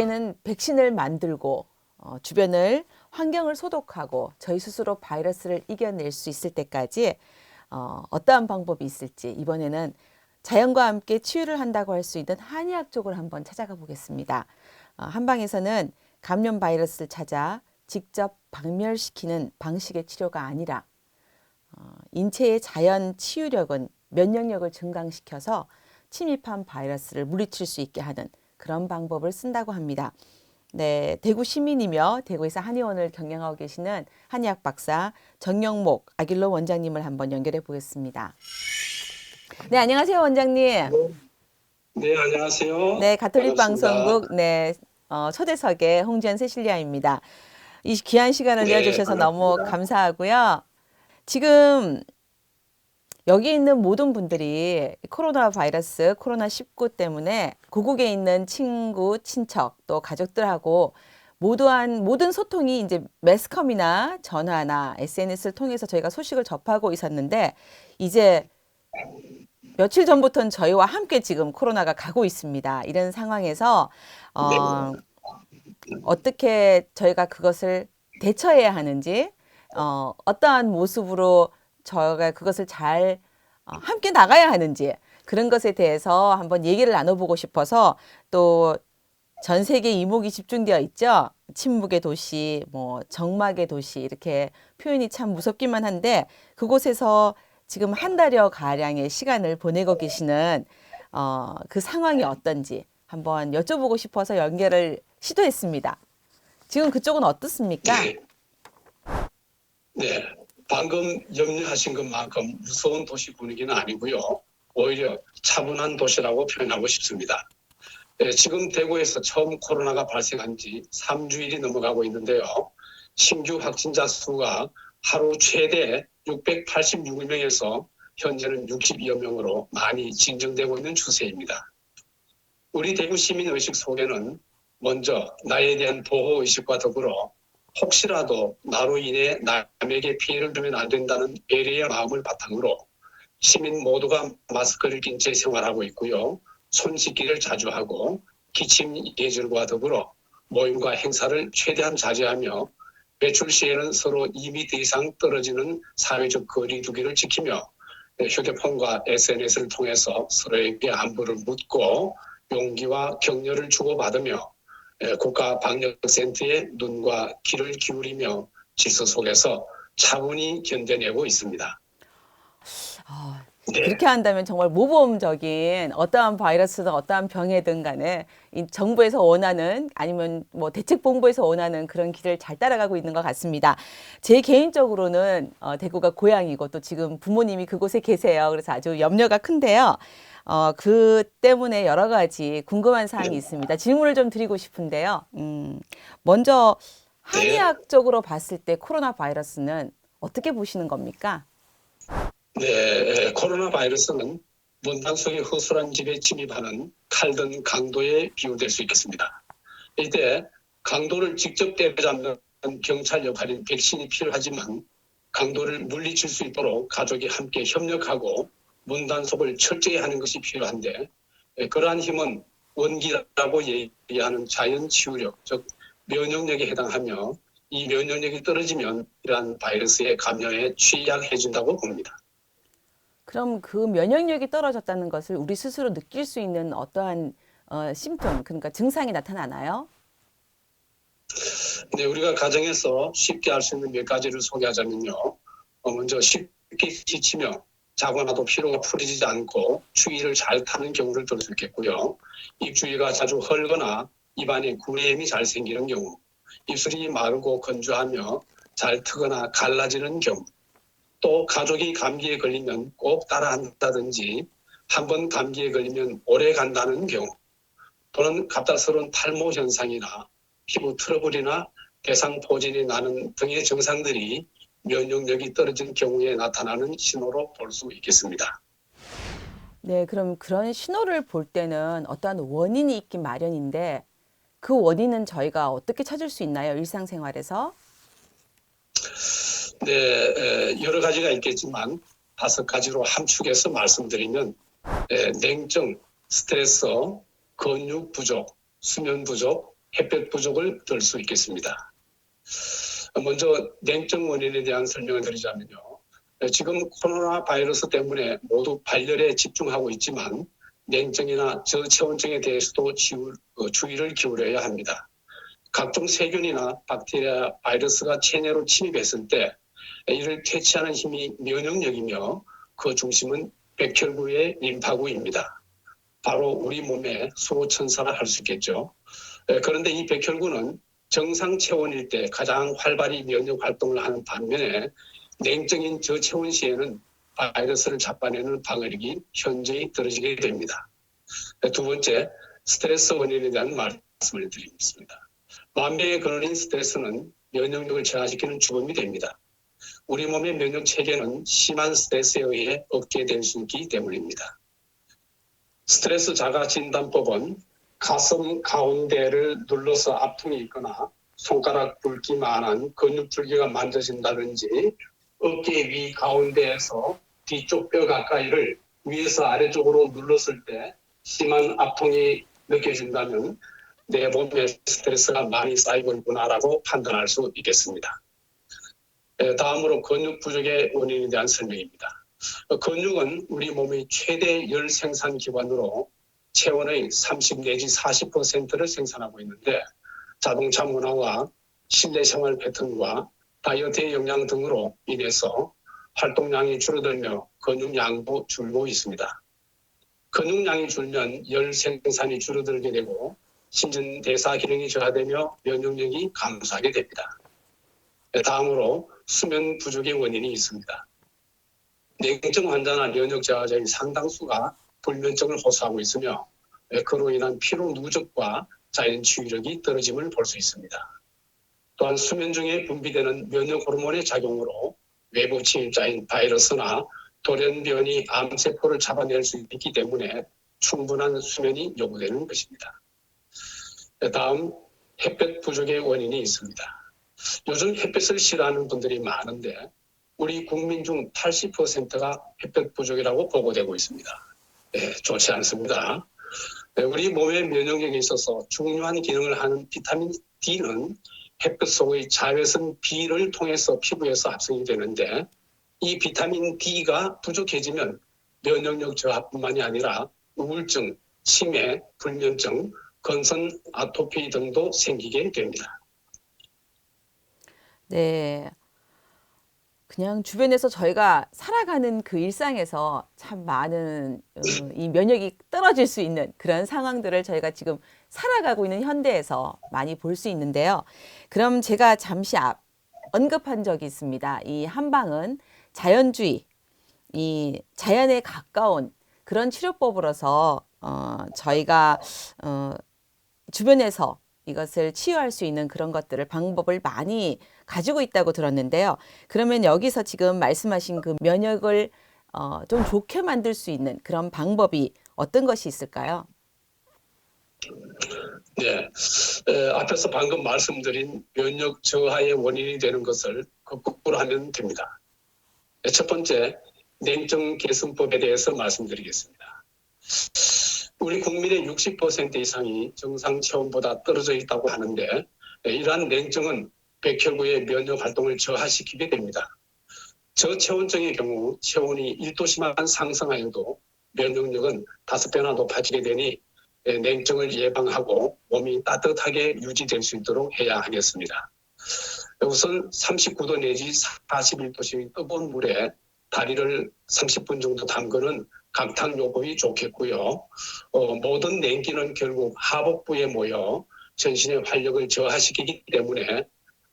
이제는 백신을 만들고 어, 주변을 환경을 소독하고 저희 스스로 바이러스를 이겨낼 수 있을 때까지 어, 어떠한 방법이 있을지 이번에는 자연과 함께 치유를 한다고 할 수 있는 한의학 쪽을 한번 찾아가 보겠습니다. 어, 한방에서는 감염 바이러스를 찾아 직접 박멸시키는 방식의 치료가 아니라 어, 인체의 자연 치유력은 면역력을 증강시켜서 침입한 바이러스를 물리칠 수 있게 하는 그런 방법을 쓴다고 합니다. 네, 대구 시민이며 대구에서 한의원을 경영하고 계시는 한의학 박사 정영목 아길로 원장님을 한번 연결해 보겠습니다. 네, 안녕하세요, 원장님. 네, 안녕하세요. 네, 가톨릭 반갑습니다. 방송국 네 어, 초대석의 홍지연 세실리아입니다. 이 귀한 시간을 네, 내어주셔서 너무. 감사하고요. 지금 여기 있는 모든 분들이 코로나 바이러스, 코로나 19 때문에 고국에 있는 친구, 친척, 또 가족들하고 모두한 모든 소통이 이제 매스컴이나 전화나 SNS를 통해서 저희가 소식을 접하고 있었는데 이제 며칠 전부터는 저희와 함께 지금 코로나가 가고 있습니다. 이런 상황에서 어, 어떻게 저희가 그것을 대처해야 하는지 어, 어떠한 모습으로 저희가 그것을 잘 어, 함께 나가야 하는지 그런 것에 대해서 한번 얘기를 나눠보고 싶어서 또 전 세계 이목이 집중되어 있죠. 침묵의 도시, 뭐 정막의 도시 이렇게 표현이 참 무섭기만 한데 그곳에서 지금 한 달여 가량의 시간을 보내고 계시는 어, 그 상황이 어떤지 한번 여쭤보고 싶어서 연결을 시도했습니다. 지금 그쪽은 어떻습니까? 네. 네, 방금 염려하신 것만큼 무서운 도시 분위기는 아니고요. 오히려 차분한 도시라고 표현하고 싶습니다. 네, 지금 대구에서 처음 코로나가 발생한 지 3주일이 넘어가고 있는데요. 신규 확진자 수가 하루 최대 686명에서 현재는 62여 명으로 많이 진정되고 있는 추세입니다. 우리 대구 시민 의식 속에는 먼저 나에 대한 보호 의식과 더불어 혹시라도 나로 인해 남에게 피해를 주면 안 된다는 배려의 마음을 바탕으로 시민 모두가 마스크를 낀 채 생활하고 있고요. 손 씻기를 자주 하고 기침 예절과 더불어 모임과 행사를 최대한 자제하며 외출 시에는 서로 2m 이상 떨어지는 사회적 거리 두기를 지키며 휴대폰과 SNS를 통해서 서로에게 안부를 묻고 용기와 격려를 주고받으며 에, 국가 방역센터에 눈과 귀를 기울이며 질서 속에서 차분히 견뎌내고 있습니다. 아, 네. 그렇게 한다면 정말 모범적인 어떠한 바이러스든 어떠한 병에든 간에 이 정부에서 원하는 아니면 뭐 대책본부에서 원하는 그런 길을 잘 따라가고 있는 것 같습니다. 제 개인적으로는 어, 대구가 고향이고 또 지금 부모님이 그곳에 계세요. 그래서 아주 염려가 큰데요. 어, 그 때문에 여러 가지 궁금한 사항이 있습니다. 질문을 좀 드리고 싶은데요. 음, 먼저 한의학적으로 봤을 때 코로나 바이러스는 어떻게 보시는 겁니까? 네, 에, 코로나 바이러스는 문단 속에 허술한 집에 침입하는 칼든 강도에 비유될 수 있겠습니다. 이때 강도를 직접 때려잡는 경찰 역할인 백신이 필요하지만 강도를 물리칠 수 있도록 가족이 함께 협력하고 문단 속을 철저히 하는 것이 필요한데 에, 그러한 힘은 원기라고 얘기하는 자연 치유력, 즉 면역력에 해당하며 이 면역력이 떨어지면 이러한 바이러스의 감염에 취약해진다고 봅니다. 그럼 그 면역력이 떨어졌다는 것을 우리 스스로 느낄 수 있는 어떠한 어, 심통, 그러니까 증상이 나타나나요? 네, 우리가 가정에서 쉽게 알수 있는 몇 가지를 소개하자면요. 어, 먼저 쉽게 지치며 자거나도 피로가 풀리지 않고 추위를 잘 타는 경우를 들수 있겠고요. 입주위가 자주 헐거나 입안에 구내염이 잘 생기는 경우, 입술이 마르고 건조하며 잘 트거나 갈라지는 경우, 또 가족이 감기에 걸리면 꼭 따라한다든지 한 번 감기에 걸리면 오래 간다는 경우, 또는 갑작스러운 탈모 현상이나 피부 트러블이나 대상포진이 나는 등의 증상들이 면역력이 떨어진 경우에 나타나는 신호로 볼 수 있겠습니다. 네, 그럼 그런 신호를 볼 때는 어떠한 원인이 있긴 마련인데 그 원인은 저희가 어떻게 찾을 수 있나요? 일상생활에서? 여러 가지가 있겠지만 다섯 가지로 함축해서 말씀드리면 에, 냉증, 스트레스, 근육 부족, 수면 부족, 햇볕 부족을 들 수 있겠습니다. 먼저 냉증 원인에 대한 설명을 드리자면요. 지금 코로나 바이러스 때문에 모두 발열에 집중하고 있지만 냉증이나 저체온증에 대해서도 어, 주의를 기울여야 합니다. 각종 세균이나 박테리아, 바이러스가 체내로 침입했을 때 이를 퇴치하는 힘이 면역력이며 그 중심은 백혈구의 림파구입니다. 바로 우리 몸의 수호천사라 할 수 있겠죠. 에, 그런데 이 백혈구는 정상 체온일 때 가장 활발히 면역 활동을 하는 반면에 냉증인 저체온 시에는 바이러스를 잡아내는 방어력이 현저히 떨어지게 됩니다. 에, 두 번째, 스트레스 원인에 대한 말씀을 드리겠습니다. 만병의 근원인 스트레스는 면역력을 저하시키는 주범이 됩니다. 우리 몸의 면역 체계는 심한 스트레스에 의해 억제될 수 있기 때문입니다. 스트레스 자가 진단법은 가슴 가운데를 눌러서 아픔이 있거나 손가락 굵기만한 근육 줄기가 만져진다든지 어깨 위 가운데에서 뒤쪽 뼈 가까이를 위에서 아래쪽으로 눌렀을 때 심한 아픔이 느껴진다면 내 몸에 스트레스가 많이 쌓이고 있구나라고 판단할 수 있겠습니다. 예, 다음으로 근육 부족의 원인에 대한 설명입니다. 어, 근육은 우리 몸의 최대 열 생산 기관으로 체온의 30 내지 40%를 생산하고 있는데 자동차 문화와 실내 생활 패턴과 다이어트의 영향 등으로 인해서 활동량이 줄어들며 근육량도 줄고 있습니다. 근육량이 줄면 열 생산이 줄어들게 되고 신진대사 기능이 저하되며 면역력이 감소하게 됩니다. 네, 다음으로 수면 부족의 원인이 있습니다. 냉증 환자나 면역 저하자의 상당수가 불면증을 호소하고 있으며 네, 그로 인한 피로 누적과 자연 치유력이 떨어짐을 볼 수 있습니다. 또한 수면 중에 분비되는 면역 호르몬의 작용으로 외부 침입자인 바이러스나 돌연변이 암세포를 잡아낼 수 있기 때문에 충분한 수면이 요구되는 것입니다. 네, 다음 햇볕 부족의 원인이 있습니다. 요즘 햇볕을 싫어하는 분들이 많은데 우리 국민 중 80%가 햇볕 부족이라고 보고되고 있습니다. 네, 좋지 않습니다. 네, 우리 몸의 면역력에 있어서 중요한 기능을 하는 비타민 D는 햇볕 속의 자외선 B를 통해서 피부에서 합성이 되는데 이 비타민 D가 부족해지면 면역력 저하뿐만이 아니라 우울증, 치매, 불면증, 건선 아토피 등도 생기게 됩니다. 네. 그냥 주변에서 저희가 살아가는 그 일상에서 참 많은 어, 이 면역이 떨어질 수 있는 그런 상황들을 저희가 지금 살아가고 있는 현대에서 많이 볼 수 있는데요. 그럼 제가 잠시 앞 언급한 적이 있습니다. 이 한방은 자연주의, 이 자연에 가까운 그런 치료법으로서 어, 저희가 어, 주변에서 이것을 치유할 수 있는 그런 것들을 방법을 많이 가지고 있다고 들었는데요. 그러면 여기서 지금 말씀하신 그 면역을 어, 좀 좋게 만들 수 있는 그런 방법이 어떤 것이 있을까요? 네, 에, 앞에서 방금 말씀드린 면역 저하의 원인이 되는 것을 거꾸로 하면 됩니다. 네, 첫 번째, 냉증 개선법에 대해서 말씀드리겠습니다. 우리 국민의 60% 이상이 정상 체온보다 떨어져 있다고 하는데 에, 이러한 냉증은 백혈구의 면역 활동을 저하시키게 됩니다. 저체온증의 경우 체온이 1도씨만 상승하여도 면역력은 5배나 높아지게 되니 예, 냉증을 예방하고 몸이 따뜻하게 유지될 수 있도록 해야 하겠습니다. 우선 39도 내지 41도씩 뜨거운 물에 다리를 30분 정도 담그는 강탕 요법이 좋겠고요. 어, 모든 냉기는 결국 하복부에 모여 전신의 활력을 저하시키기 때문에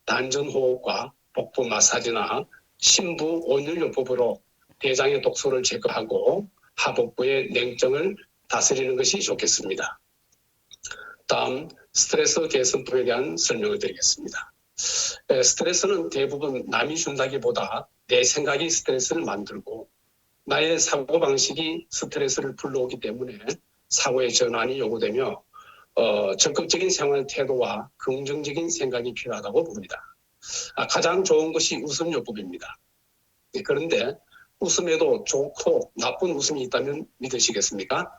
단전 호흡과 복부 마사지나 심부 온열요법으로 대장의 독소를 제거하고 하복부의 냉증을 다스리는 것이 좋겠습니다. 다음 스트레스 개선법에 대한 설명을 드리겠습니다. 에, 스트레스는 대부분 남이 준다기보다 내 생각이 스트레스를 만들고 나의 사고방식이 스트레스를 불러오기 때문에 사고의 전환이 요구되며 어, 적극적인 생활 태도와 긍정적인 생각이 필요하다고 봅니다. 아, 가장 좋은 것이 웃음 요법입니다. 네, 그런데 웃음에도 좋고 나쁜 웃음이 있다면 믿으시겠습니까?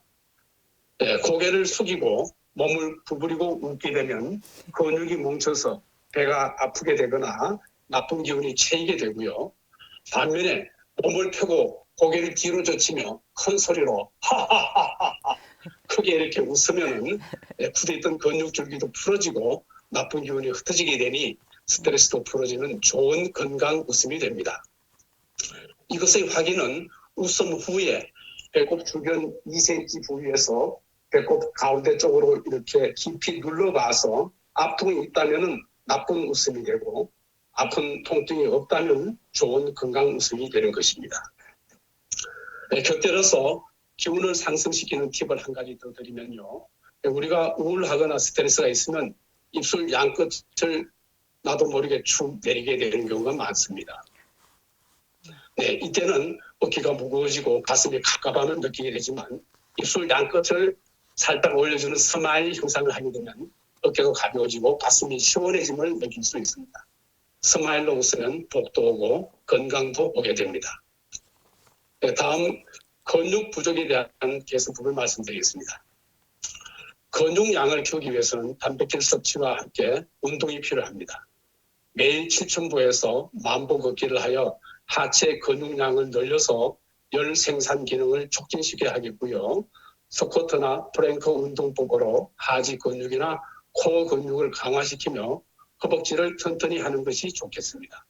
예, 고개를 숙이고 몸을 구부리고 웃게 되면 근육이 뭉쳐서 배가 아프게 되거나 나쁜 기운이 채이게 되고요. 반면에 몸을 펴고 고개를 뒤로 젖히며 큰 소리로 하하하하하 크게 이렇게 웃으면은 예, 굳어있던 근육줄기도 풀어지고 나쁜 기운이 흩어지게 되니 스트레스도 풀어지는 좋은 건강 웃음이 됩니다. 이것의 확인은 웃음 후에 배꼽 주변 2cm 부위에서 배꼽 가운데 쪽으로 이렇게 깊이 눌러봐서 아픔이 있다면은 나쁜 웃음이 되고 아픈 통증이 없다면 좋은 건강 웃음이 되는 것입니다. 네, 곁들여서 기운을 상승시키는 팁을 한 가지 더 드리면요. 우리가 우울하거나 스트레스가 있으면 입술 양끝을 나도 모르게 축 내리게 되는 경우가 많습니다. 네, 이때는 어깨가 무거워지고 가슴이 갑갑함을 느끼게 되지만 입술 양끝을 살짝 올려주는 스마일 형상을 하게 되면 어깨가 가벼워지고 가슴이 시원해짐을 느낄 수 있습니다. 스마일로 웃으면 복도 오고 건강도 오게 됩니다. 네, 다음 근육 부족에 대한 개선법을 말씀드리겠습니다. 근육량을 키우기 위해서는 단백질 섭취와 함께 운동이 필요합니다. 매일 7천보에서 만보 걷기를 하여 하체 근육량을 늘려서 열 생산 기능을 촉진시켜야 하겠고요. 스쿼트나 프랭크 운동법으로 하지 근육이나 코어 근육을 강화시키며 허벅지를 튼튼히 하는 것이 좋겠습니다.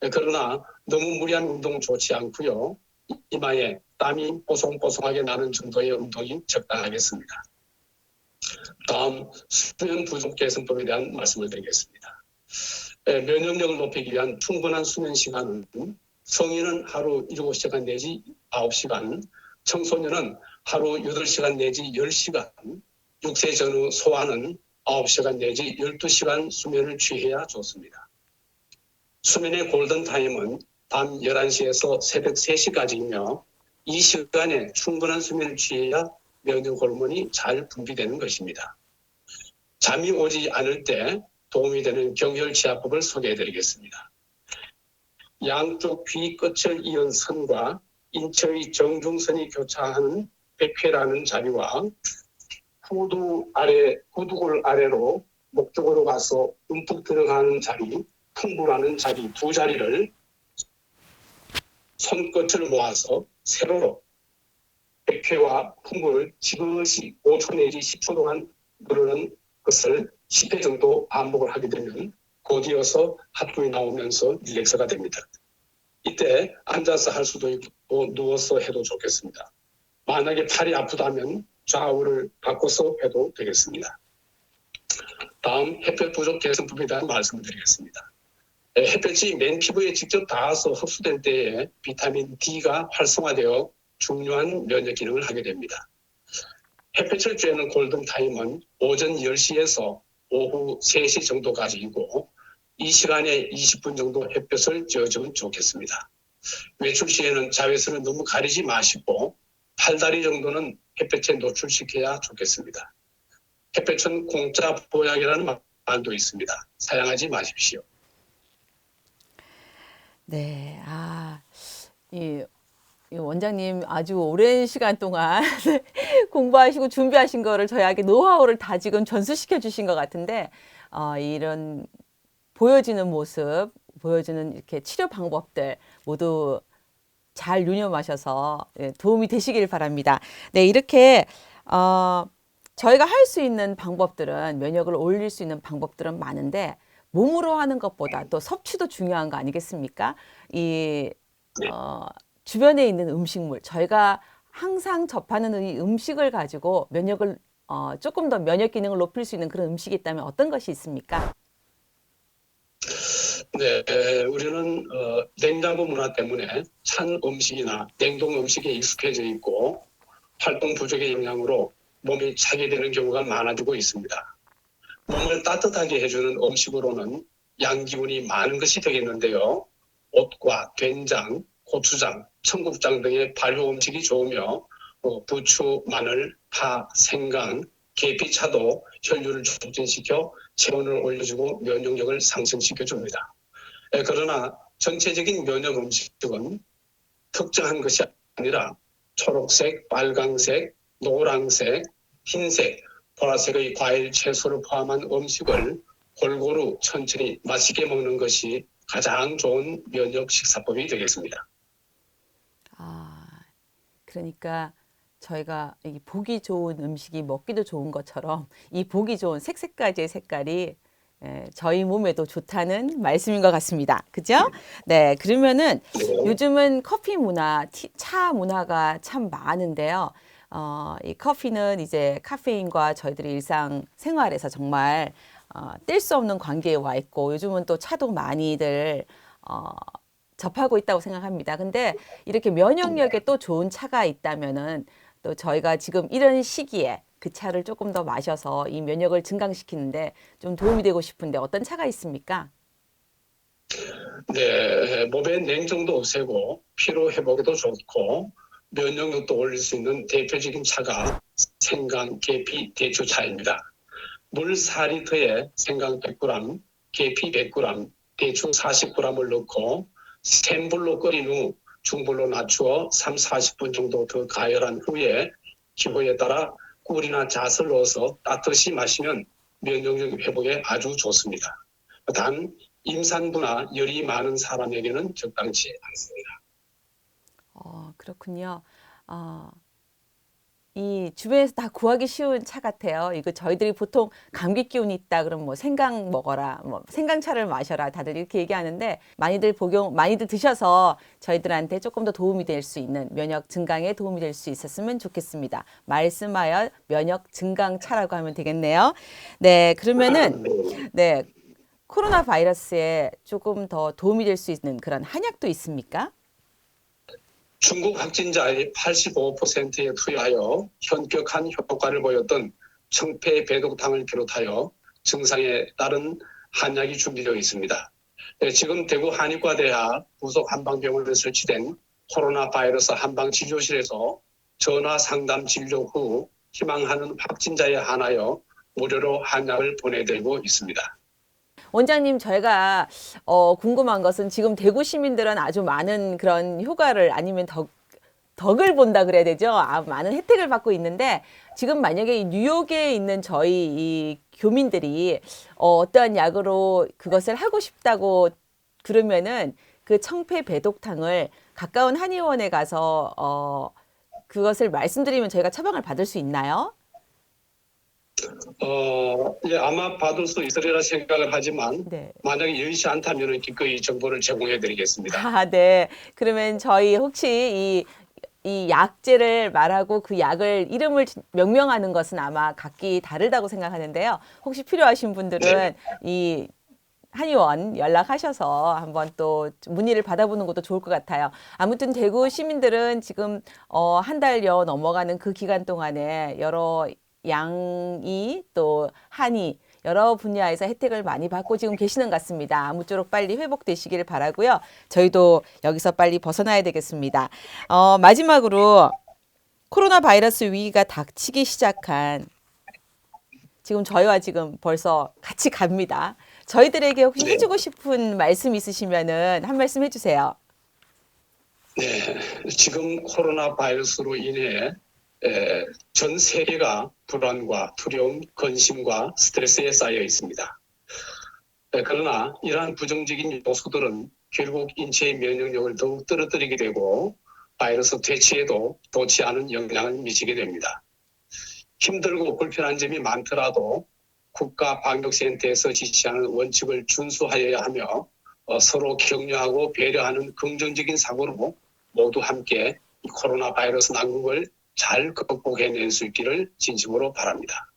네, 그러나 너무 무리한 운동 좋지 않고요. 이마에 땀이 뽀송뽀송하게 나는 정도의 운동이 적당하겠습니다. 다음 수면 부족 개선법에 대한 말씀을 드리겠습니다. 예, 면역력을 높이기 위한 충분한 수면 시간은 성인은 하루 7시간 내지 9시간, 청소년은 하루 8시간 내지 10시간, 6세 전후 소아는 9시간 내지 12시간 수면을 취해야 좋습니다. 수면의 골든타임은 밤 11시에서 새벽 3시까지이며 이 시간에 충분한 수면을 취해야 면역 호르몬이 잘 분비되는 것입니다. 잠이 오지 않을 때 도움이 되는 경혈치아법을 소개해 드리겠습니다. 양쪽 귀 끝을 이은 선과 인체의 정중선이 교차하는 백회라는 자리와 후두 아래, 후두골 아래로 목 쪽으로 가서 움푹 들어가는 자리, 풍부라는 자리 두 자리를 손끝을 모아서 세로로 백회와 풍부를 지그시 5초 내지 10초 동안 누르는 것을 10회 정도 반복을 하게 되면 곧이어서 핫불이 나오면서 릴렉스가 됩니다. 이때 앉아서 할 수도 있고 누워서 해도 좋겠습니다. 만약에 팔이 아프다면 좌우를 바꿔서 해도 되겠습니다. 다음 햇볕 부족 개선법에 대한 말씀을 드리겠습니다. 예, 햇볕이 맨 피부에 직접 닿아서 흡수될 때에 비타민 D가 활성화되어 중요한 면역 기능을 하게 됩니다. 햇볕을 쬐는 골든타임은 오전 10시에서 오후 3시 정도까지이고 이 시간에 20분 정도 햇볕을 쬐주면 좋겠습니다. 외출 시에는 자외선을 너무 가리지 마시고 팔다리 정도는 햇볕에 노출시켜야 좋겠습니다. 햇볕은 공짜 보약이라는 말도 있습니다. 사양하지 마십시오. 네, 아, 이, 이 원장님 아주 오랜 시간 동안 공부하시고 준비하신 거를 저희에게 노하우를 다 지금 전수시켜 주신 것 같은데, 어, 이런 보여지는 모습, 보여지는 이렇게 치료 방법들 모두 잘 유념하셔서 예, 도움이 되시길 바랍니다. 네, 이렇게, 어, 저희가 할 수 있는 방법들은 면역을 올릴 수 있는 방법들은 많은데 몸으로 하는 것보다 또 섭취도 중요한 거 아니겠습니까? 이 어, 주변에 있는 음식물 저희가 항상 접하는 이 음식을 가지고 면역을 어, 조금 더 면역 기능을 높일 수 있는 그런 음식이 있다면 어떤 것이 있습니까? 네, 에, 우리는 어, 냉장고 문화 때문에 찬 음식이나 냉동 음식에 익숙해져 있고 활동 부족의 영향으로 몸이 차게 되는 경우가 많아지고 있습니다. 몸을 따뜻하게 해주는 음식으로는 양기운이 많은 것이 되겠는데요. 옷과 된장, 고추장, 청국장 등의 발효 음식이 좋으며 어, 부추, 마늘, 파, 생강, 계피차도 혈류를 촉진시켜 체온을 올려주고 면역력을 상승시켜 줍니다. 에, 그러나 전체적인 면역 음식은 특정한 것이 아니라 초록색, 빨강색, 노란색, 흰색, 보라색의 과일, 채소를 포함한 음식을 골고루 천천히 맛있게 먹는 것이 가장 좋은 면역 식사법이 되겠습니다. 아, 그러니까 저희가 이 보기 좋은 음식이 먹기도 좋은 것처럼 이 보기 좋은 색색까지의 색깔이 에, 저희 몸에도 좋다는 말씀인 것 같습니다. 그죠? 네, 그러면은 네. 요즘은 커피 문화, 티, 차 문화가 참 많은데요. 어, 이 커피는 이제 카페인과 저희들의 일상 생활에서 정말 어, 뗄 수 없는 관계에 와 있고 요즘은 또 차도 많이들 어, 접하고 있다고 생각합니다. 근데 이렇게 면역력에 또 좋은 차가 있다면은 또 저희가 지금 이런 시기에 그 차를 조금 더 마셔서 이 면역을 증강시키는데 좀 도움이 되고 싶은데 어떤 차가 있습니까? 네, 몸의 냉정도 없애고 피로 회복에도 좋고 면역 력도 올릴 수 있는 대표적인 차가 생강, 계피, 대추 차입니다. 물 4리터에 생강 100g, 계피 100g, 대추 40g을 넣고 센 불로 끓인 후 중불로 낮추어 3, 40분 정도 더 가열한 후에 기호에 따라 꿀이나 잣을 넣어서 따뜻이 마시면 면역력 회복에 아주 좋습니다. 단 임산부나 열이 많은 사람에게는 적당치 않습니다. 어, 그렇군요. 어, 이 주변에서 다 구하기 쉬운 차 같아요. 이거 저희들이 보통 감기 기운이 있다 그러면 뭐 생강 먹어라, 뭐 생강차를 마셔라 다들 이렇게 얘기하는데 많이들 복용, 많이들 드셔서 저희들한테 조금 더 도움이 될 수 있는 면역 증강에 도움이 될 수 있었으면 좋겠습니다. 말씀하여 면역 증강차라고 하면 되겠네요. 네, 그러면은 네 코로나 바이러스에 조금 더 도움이 될 수 있는 그런 한약도 있습니까? 중국 확진자의 85%에 투여하여 현격한 효과를 보였던 청폐 배독탕을 비롯하여 증상에 따른 한약이 준비되어 있습니다. 네, 지금 대구 한의과대학 부속 한방병원에 설치된 코로나 바이러스 한방 진료실에서 전화 상담 진료 후 희망하는 확진자에 한하여 무료로 한약을 보내드리고 있습니다. 원장님, 저희가 어, 궁금한 것은 지금 대구 시민들은 아주 많은 그런 효과를 아니면 덕, 덕을 본다 그래야 되죠. 아, 많은 혜택을 받고 있는데 지금 만약에 이 뉴욕에 있는 저희 이 교민들이 어, 어떠한 약으로 그것을 하고 싶다고 그러면은 그 청폐 배독탕을 가까운 한의원에 가서 어, 그것을 말씀드리면 저희가 처방을 받을 수 있나요? 어, 예, 아마 받을 수 있으리라 생각을 하지만 네. 만약에 여의치 않다면 기꺼이 정보를 제공해 드리겠습니다. 아, 네. 그러면 저희 혹시 이, 이 약제를 말하고 그 약을 이름을 명명하는 것은 아마 각기 다르다고 생각하는데요. 혹시 필요하신 분들은 이 한의원 연락하셔서 한번 또 문의를 받아보는 것도 좋을 것 같아요. 아무튼 대구 시민들은 지금 어, 한 달여 넘어가는 그 기간 동안에 여러 양이 또 한의 여러 분야에서 혜택을 많이 받고 지금 계시는 것 같습니다. 아무쪼록 빨리 회복되시길 바라고요. 저희도 여기서 빨리 벗어나야 되겠습니다. 어, 마지막으로 코로나 바이러스 위기가 닥치기 시작한 지금 저희와 지금 벌써 같이 갑니다. 저희들에게 혹시 네. 해주고 싶은 말씀 있으시면은 한 말씀 해주세요. 네, 지금 코로나 바이러스로 인해 에, 전 세계가 불안과 두려움, 근심과 스트레스에 쌓여 있습니다. 에, 그러나 이러한 부정적인 요소들은 결국 인체의 면역력을 더욱 떨어뜨리게 되고 바이러스 퇴치에도 좋지 않은 영향을 미치게 됩니다. 힘들고 불편한 점이 많더라도 국가 방역센터에서 지시하는 원칙을 준수하여야 하며 어, 서로 격려하고 배려하는 긍정적인 사고로 모두 함께 이 코로나 바이러스 난국을 잘 극복해낼 수 있기를 진심으로 바랍니다.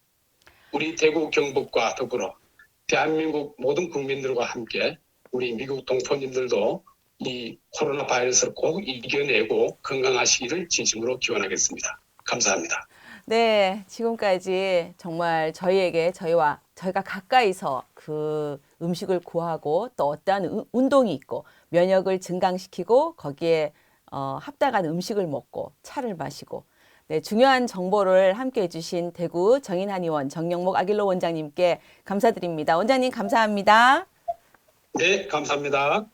우리 대구 경북과 더불어 대한민국 모든 국민들과 함께 우리 미국 동포님들도 이 코로나 바이러스를 꼭 이겨내고 건강하시기를 진심으로 기원하겠습니다. 감사합니다. 네, 지금까지 정말 저희에게 저희와 저희가 가까이서 그 음식을 구하고 또 어떠한 우- 운동이 있고 면역을 증강시키고 거기에 어, 합당한 음식을 먹고 차를 마시고 네, 중요한 정보를 함께 해주신 대구 정인한의원 정영목 아길로 원장님께 감사드립니다. 원장님 감사합니다. 네, 감사합니다. 오